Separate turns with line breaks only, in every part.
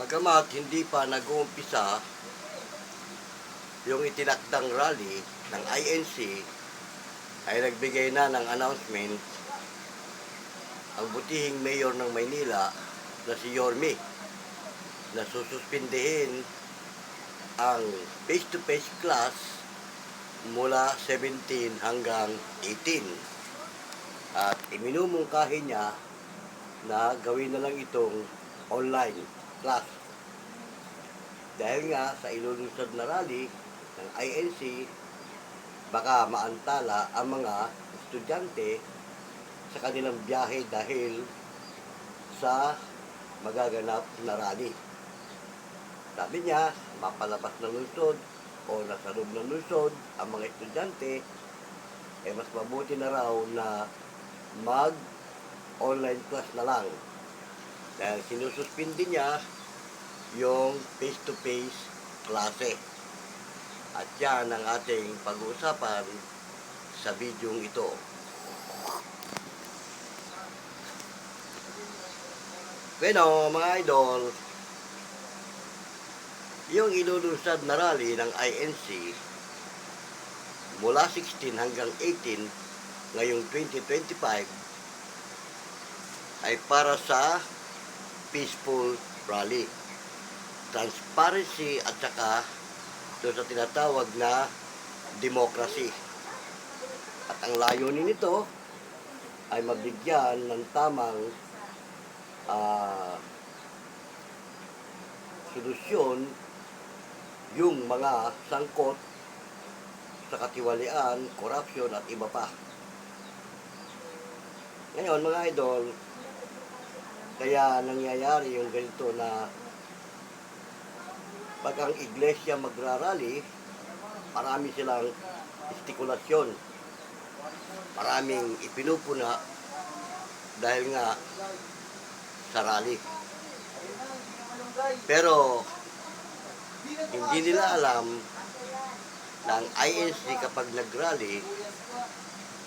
Bagamat hindi pa nag-uumpisa yung itinakdang rally ng INC ay nagbigay na ng announcement ang butihing mayor ng Maynila na si Yormi na sususpindihin ang face-to-face class mula 17 hanggang 18 at iminumungkahi niya na gawin na lang itong online class. Dahil nga sa ilulunsad na rally ng INC, baka maantala ang mga estudyante sa kanilang biyahe dahil sa magaganap na rally. Sabi niya, mapalabas ng lungsod o nasa loob ng lungsod ang mga estudyante, eh mas mabuti na raw na mag online class na lang. Dahil sinususpindi niya yung face-to-face klase. At yan ang ating pag-uusapan sa bidyong ito. Bueno, mga idol, yung ilulunsad na rally ng INC mula 16 hanggang 18 ngayong 2025 ay para sa peaceful rally. Transparency at saka doon sa tinatawag na democracy. At ang layunin nito ay mabigyan ng tamang ah, solusyon yung mga sangkot sa katiwalian, corruption at iba pa. Ngayon mga idol, kaya nangyayari yung ganito na pag ang iglesia magrarally, marami silang istikulasyon. Maraming ipinupuna dahil nga sa rally. Pero hindi nila alam na ang INC kapag nag-rally,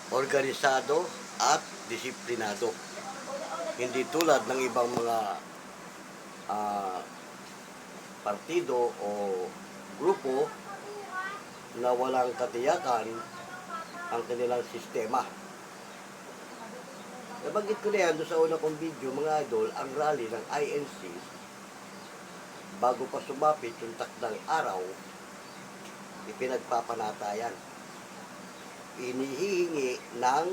organisado at disiplinado. Hindi tulad ng ibang mga ah, partido o grupo na walang katiyakan ang kanilang sistema. Nabanggit ko na yan doon sa una kong video, mga idol, ang rally ng INC bago pa sumapit yung takdang araw, ipinagpapanatayan. Inihihingi ng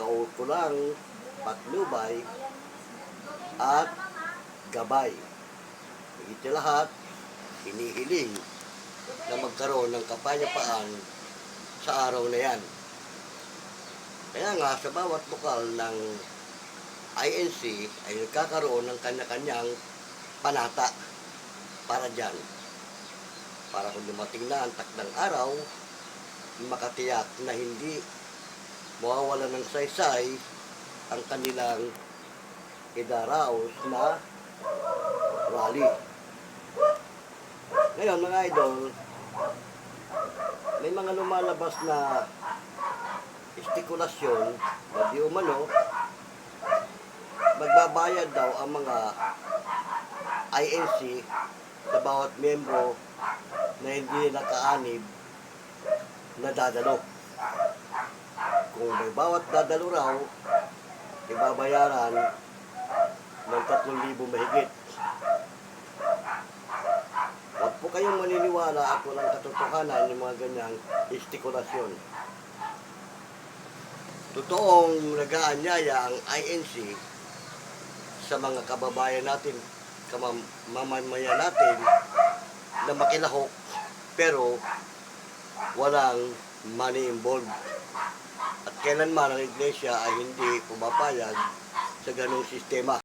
kaukulang patnubay at gabay. Sa lahat, hinihiling na magkaroon ng kapayapaan sa araw na yan. Kaya nga, sa bawat bukal ng INC ay nagkakaroon ng kanya-kanyang panata para dyan. Para kung dumating na ang takdang araw, makatiyak na hindi mawawala ng saysay ang kanilang idaraos na rally. Ngayon, mga idol, may mga lumalabas na istikulasyon na di umano, magbabayad daw ang mga INC sa bawat membro na hindi nakaanib na dadalo. Kung may bawat dadalo raw, ibabayaran ng 3,000 mahigit. Huwag po kayong maniniwala at walang katotohanan ng mga ganyang istikulasyon. Totoong nag-aanyaya ang INC sa mga kababayan natin, kamamamayan natin na makilahok pero walang money involved. At kailanman ang iglesia ay hindi pumapayag sa ganong sistema.